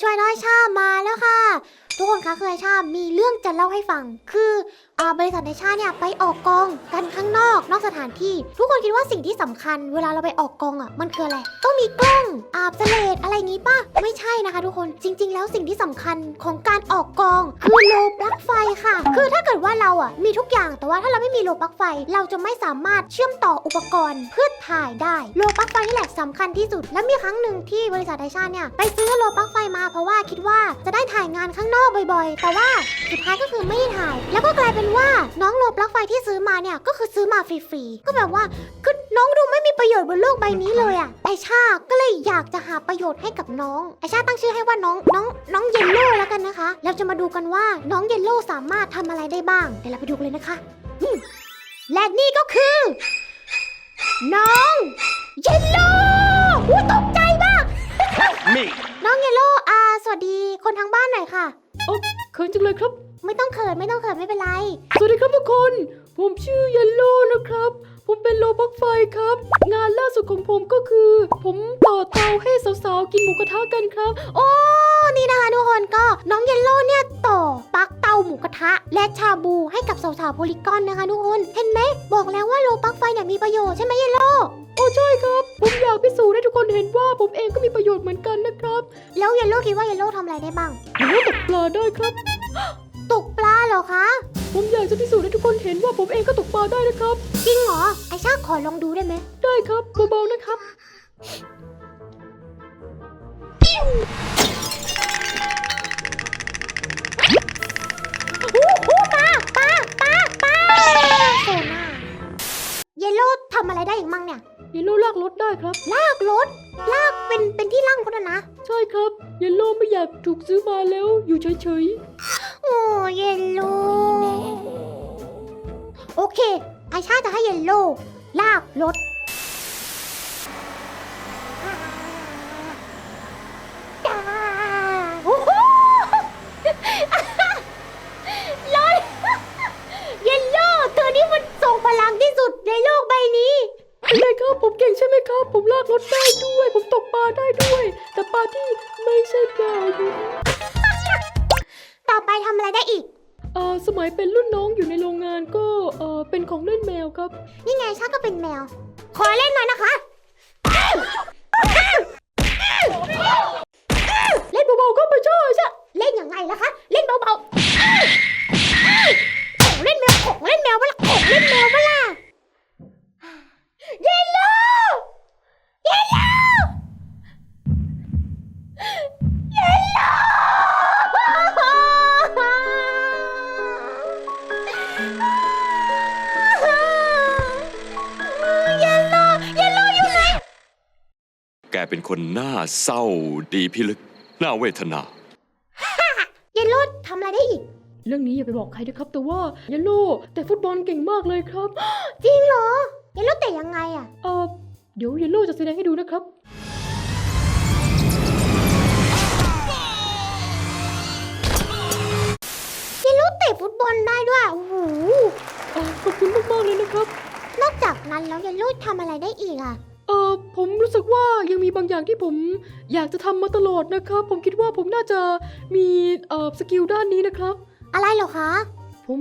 ช่วยน้อยชามาแล้วค่ะ ทุกคนคะคือไอชามีเรื่องจะเล่าให้ฟัง คือ บริษัทไอชาติเนี่ยไปออกกองกันข้างนอกนอกสถานที่ ทุกคนคิดว่าสิ่งที่สำคัญ เวลาเราไปออกกองอะมันคืออะไรต้องมีกล้องอาบเสลดอะไรงี้ป่ะไม่ใช่นะคะ ทุกคนจริง ๆ แล้วสิ่งที่สำคัญของการออกกอง คือโลปลั๊กไฟค่ะ คือถ้าเกิดว่าเราอะมีทุกอย่างแต่ว่าถ้าเราไม่มีโลปลั๊กไฟ เราจะไม่สามารถเชื่อมต่ออุปกรณ์เพื่อถ่ายได้โลปลั๊กไฟนี่แหละสำคัญที่สุด และมีครั้งหนึ่งที่บริษัทไอชาติเนี่ยไปซื้อโลปลั๊กไฟมาเพราะว่าคิดว่าจะได้ถ่ายงานข้างนอกบ่อย ๆ แต่ว่าสุดท้ายก็คือไม่ได้ถ่าย แล้วก็กลายเป็นว่าน้องโลปลั๊กไฟที่ซื้อมาเนี่ยก็คือซื้อมาฟรีๆ ก็แบบว่าคือน้องดูไม่มีประโยชน์บนโลกใบนี้เลยอะไอชาก็เลยอยากจะหาประโยชน์ให้กับน้อง ไอชาตั้งชื่อให้ว่าน้องน้องน้องเยลโล่แล้วกันนะคะ เราจะมาดูกันว่าน้องเยลโล่สามารถทำอะไรได้บ้าง เดี๋ยวเราไปดูกันเลยนะคะอืมและนี่ก็คือ น้องเยลโล่อู้ตกใจมาก Me. น้องเยลโล่อ่าสวัสดีคนทางบ้านหน่อยค่ะเขินจังเลยครับ ไม่ต้องเขินไม่ต้องเขินไม่เป็นไร สวัสดีครับทุกคน ผมชื่อเยลโล่นะครับ ผมเป็นโลบักไฟครับ งานล่าสุดของผมก็คือ ผมต่อเตาให้สาวๆ กินหมูกระทะกันครับ โอ้ นี่นะคะทุกคนก็น้องเยลโล่เนี่ยต่อปลั๊กเตาหมูกระทะ และชาบูให้กับสาวๆโพลิกอนนะคะทุกคน เห็นไหมบอกแล้วว่าโลปลั๊กไฟเนี่ยมีประโยชน์ใช่ไหมเยลโล่โอ้ใช่ครับ ผมอยากพิสูจน์ให้ทุกคนเห็นว่าผมเองก็มีประโยชน์เหมือนกันนะครับ แล้วเยลโล่คิดว่าเยลโล่ทำอะไรได้บ้างผมว่าตกปลาได้ครับตกปลาเหร อคะ ผมอยากจะพิสูจน์ให้ทุกคนเห็นว่าผมเองก็ตกปลาได้นะครับ จริงเหรอ ไอชาขอลองดูได้ไหม ได้ครับเบาๆนะครับอู้หูปลาปลาปลาปลาโซน่าเยลโล่ทำอะไรได้อีกมั่งเนี่ย เยลโล่ลากรถได้ครับ ลากรถ ลากเป็นเป็นที่ล่างรถอะนะ ใช่ครับ เยลโล่ไม่อยากถูกซื้อมาแล้วอยู่เฉย โอ้เยลโล่โอเค ไอชาจะให้เยลโล่ลากรถ ทำอะไรได้อีก เอ่อสมัยเป็นรุ่นน้องอยู่ในโรงงานก็เอ่อเป็นของเล่นแมวครับ นี่ไงชาก็เป็นแมว ขอเล่นหน่อยนะคะ เล่นเบาๆก็ไม่ใช่ใช่เล่นยังไงล่ะคะ เล่นเบาๆอ้าวอ้าวของเล่นแมวของเล่นแมวเวลาของเล่นแมว แกเป็นคนหน้าเศร้าดีพิลึกหน้าเวทนา เยลโล่ทำอะไรได้อีก เรื่องนี้อย่าไปบอกใครนะครับ แต่ว่าเยลโล่แต่ฟุตบอลเก่งมากเลยครับ จริงเหรอ เยลโล่เตะยังไงอะเอ่อเดี๋ยวเยลโล่จะแสดงให้ดูนะครับ เยลโล่เตะฟุตบอลได้ด้วยโอ้โห เอ่อขอบคุณมากๆเลยนะครับ นอกจากนั้นแล้วเยลโล่ทำอะไรได้อีกอะ เออผมรู้สึกว่ายังมีบางอย่างที่ผมอยากจะทำมาตลอดนะครับ ผมคิดว่าผมน่าจะมีเอ่อสกิลด้านนี้นะครับ อะไรเหรอคะ ผม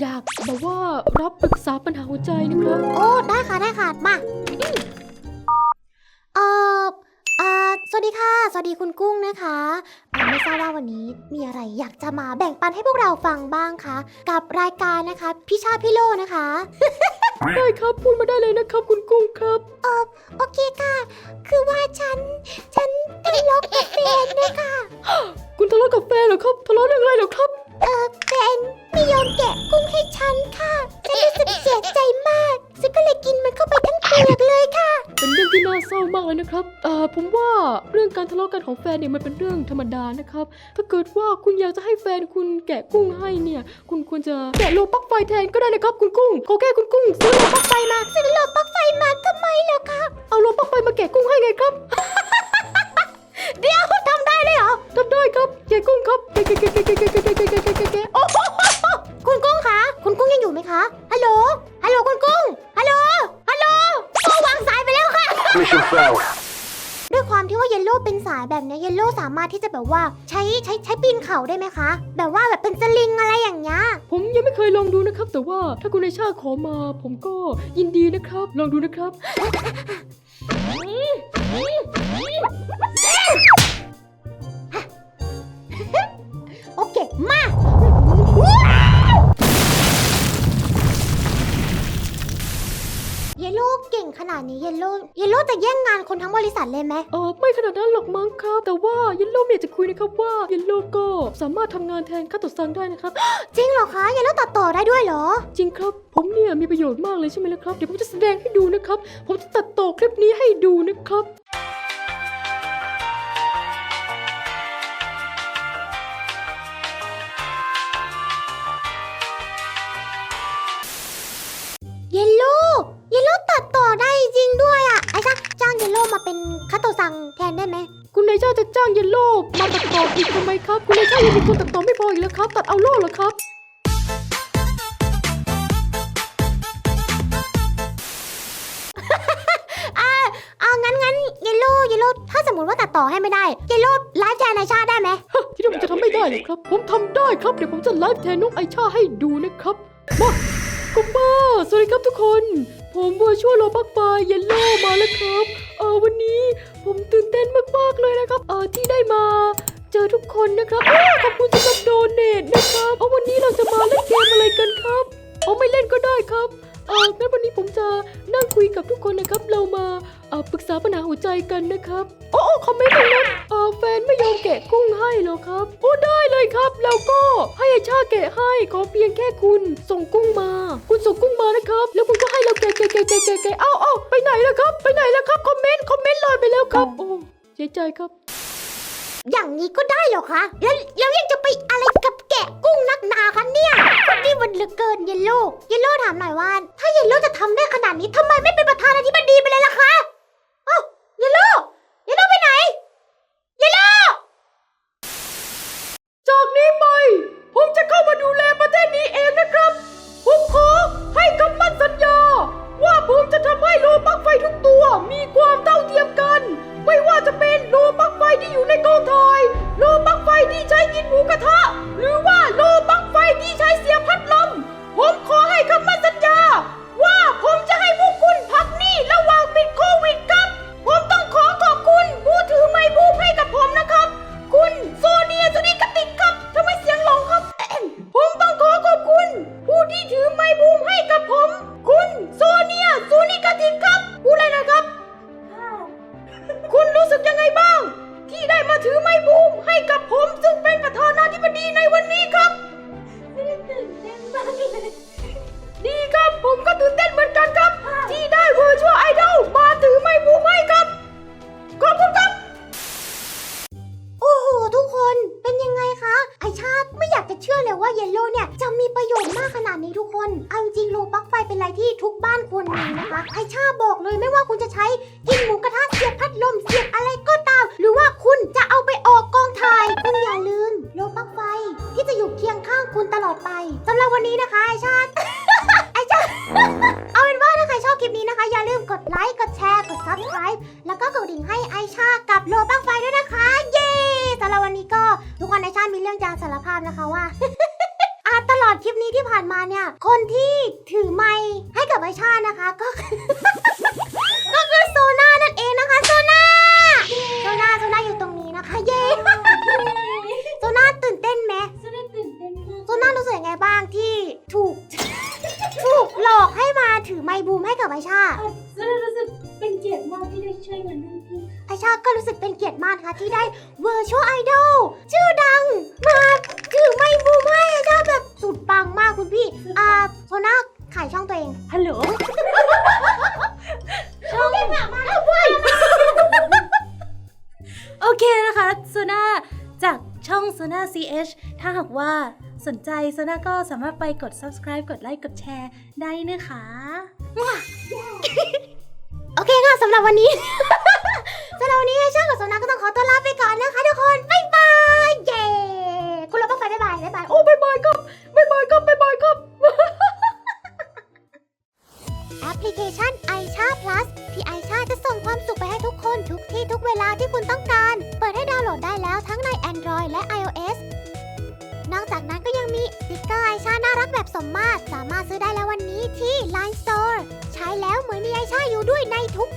อยากแบบว่ารับปรึกษาปัญหาหัวใจนะครับ โอ้ได้ค่ะได้ค่ะมาอืมเอ่อเอ่อสวัสดีค่ะ สวัสดีคุณกุ้งนะคะเอ่อ ไม่ทราบว่าวันนี้มีอะไรอยากจะมาแบ่งปันให้พวกเราฟังบ้างคะ กับรายการนะคะพี่ชาพี่โลนะคะ ได้ครับพูดมาได้เลยนะครับ คุณกุ้งครับโอเคค่ะ คือว่าฉัน ฉันทะเลาะกับแฟนนะคะ คุณทะเลาะกับแฟนเหรอครับทะเลาะเรื่องอะไรเหรอครับ เออแฟนไม่ยอมแกะกุ้งให้ฉันค่ะ ฉันรู้สึกเสียใจมาก ฉันก็เลยกินมันเข้าไปทั้งเปลือกเลยค่ะเป็นเรื่อง ที่น่าเศร้ามากเลยนะครับเอ่อผมว่าเรื่องการทะเลาะกันของแฟนเนี่ยมันเป็นเรื่องธรรมดานะครับ ถ้าเกิดว่าคุณอยากจะให้แฟนคุณแกะกุ้งให้เนี่ย คุณควรจะแกะโลปลั๊กไฟแทนก็ได้นะครับคุณกุ้งขอแค่คุณกุ้งซื้อโลปลั๊กไฟมาซื้อโลปลั๊กไฟมาทำไมเหรอคะเอาโลปลั๊กไฟมาแกะกุ้งให้ไงครับ เดี๋ยวทำได้เลยเหรอทำได้ครับแกะกุ้งครับแกะแกะแกะแกะแกะแกะแกะแกะแกะแกะแกะแกะโอ้โหคุณกุ้งคะคุณกุ้งยังอยู่ไหมคะฮัลโหลฮัลโหลคุณ Mission failed. ด้วยความที่ว่าเยลโล่เป็นสายแบบเนี้ยเยลโล่สามารถที่จะแบบว่าใช้ใช้ใช้ปีนเขาได้ไหมคะ แบบว่าแบบเป็นสลิงอะไรอย่างเงี้ยผมยังไม่เคยลองดูนะครับ แต่ว่าถ้าคุณไอชาขอมา ผมก็ยินดีนะครับ ลองดูนะครับโอ นาดนี้เยลโล่เยลโล่จะแย่งงานคนทั้งบริษัทเลยไหมเออไม่ขนาดนั้นหรอกมั้งครับ แต่ว่าเยลโล่อยากจะคุยนะครับว่าเยลโล่ก็สามารถทำงานแทนคาโตะซังได้นะครับ จริงเหรอคะเยลโล่ตัดต่อได้ด้วยเหรอ จริงครับ ผมเนี่ยมีประโยชน์มากเลยใช่ไหมล่ะครับ เดี๋ยวผมจะแสดงให้ดูนะครับ ผมจะตัดต่อคลิปนี้ให้ดูนะครับ ตัดต่ออีกทำไมครับ คุณนายชายังมีคนตัดต่อไม่พออีกแล้วครับ ตัดเอาโล่เหรอครับเอางั้นงั้นเยลโล่เยลโล่ถ้าสมมติว่าตัดต่อให้ไม่ได้เยลโล่ไลฟ์แทนไอชาได้ไหมฮะคิดว่าผมจะทำไม่ได้เหรอครับ ผมทำได้ครับ เดี๋ยวผมจะไลฟ์แทนน้องไอชาให้ดูนะครับมากุมบ้าสวัสดีครับทุกคน ผมบัวช่วยโลบักบายเยลโล่มาแล้วครับ เออวันนี้ผมตื่นเต้นมากๆเลยนะครับ เออที่ได้มา เจอทุกคนนะครับอขอบคุณสำหรับโดเนทนะครับ เอาวันนี้เราจะมาเล่นเกมอะไรกันครับ เอาไม่เล่นก็ได้ครับ เอองั้นวันนี้ผมจะนั่งคุยกับทุกคนนะครับ เรามาเอ่อปรึกษาปัญหาหัวใจกันนะครับโอ้โอ้คอมเมนต์ตรงนั้นเออแฟนไม่ยอมแกะกุ้งให้หรอครับ โอ้ได้เลยครับ แล้วก็ให้อาชาแกะให้ ขอเพียงแค่คุณส่งกุ้งมา คุณส่งกุ้งมานะครับ แล้วคุณก็ให้เราแกะแกะแกะแกะแกะแกะเอ้าเอ้าไปไหนแล้วครับ ไปไหนแล้วครับ คอมเมนต์ คอมเมนต์ลอยไปแล้วครับ โอ้เสียใจครับ อย่างนี้ก็ได้เหรอคะ แล้วแล้วยังจะไปอะไรกับแกะกุ้งนักหนาคะเนี่ยคนนี้มันเหลือเกินเยลโล่เยลโล่ถามหน่อยว่า ถ้าเยลโล่จะทำได้ขนาดนี้ทำ ภาพนะคะว่า อาตลอดคลิปนี้ที่ผ่านมาเนี่ย คนที่ถือไม้ให้กับไอชานะคะก็ก็คือโซนานั่นเองนะคะโซนา ถือไมค์บูมให้กับไอชาจะได้รู้สึกเป็นเกียรติมากที่ได้ช่วยงานรุ่นพี่ไอชาก็รู้สึกเป็นเกียรติมากนะคะที่ได้ Virtual Idol ชื่อดังมาถือไมค์บูมให้ไอชาแบบสุดปังมากคุณพี่ อ่าโซนาขายช่องตัวเองฮัลโหลช่องมามาแล้วเว้ยโอเคนะคะโซนาจากช่องโซนา CH ถ้าหากว่า สนใจโซนาก็สามารถไปกด subscribe กดไลค์กดแชร์ได้นะคะโอเคค่ะสำหรับวันนี้ สำหรับวันนี้ไอชากับโซนาก็ต้องขอตัวลาไปก่อนนะคะทุกคน บ๊ายบาย เย้ ด้วยในทุก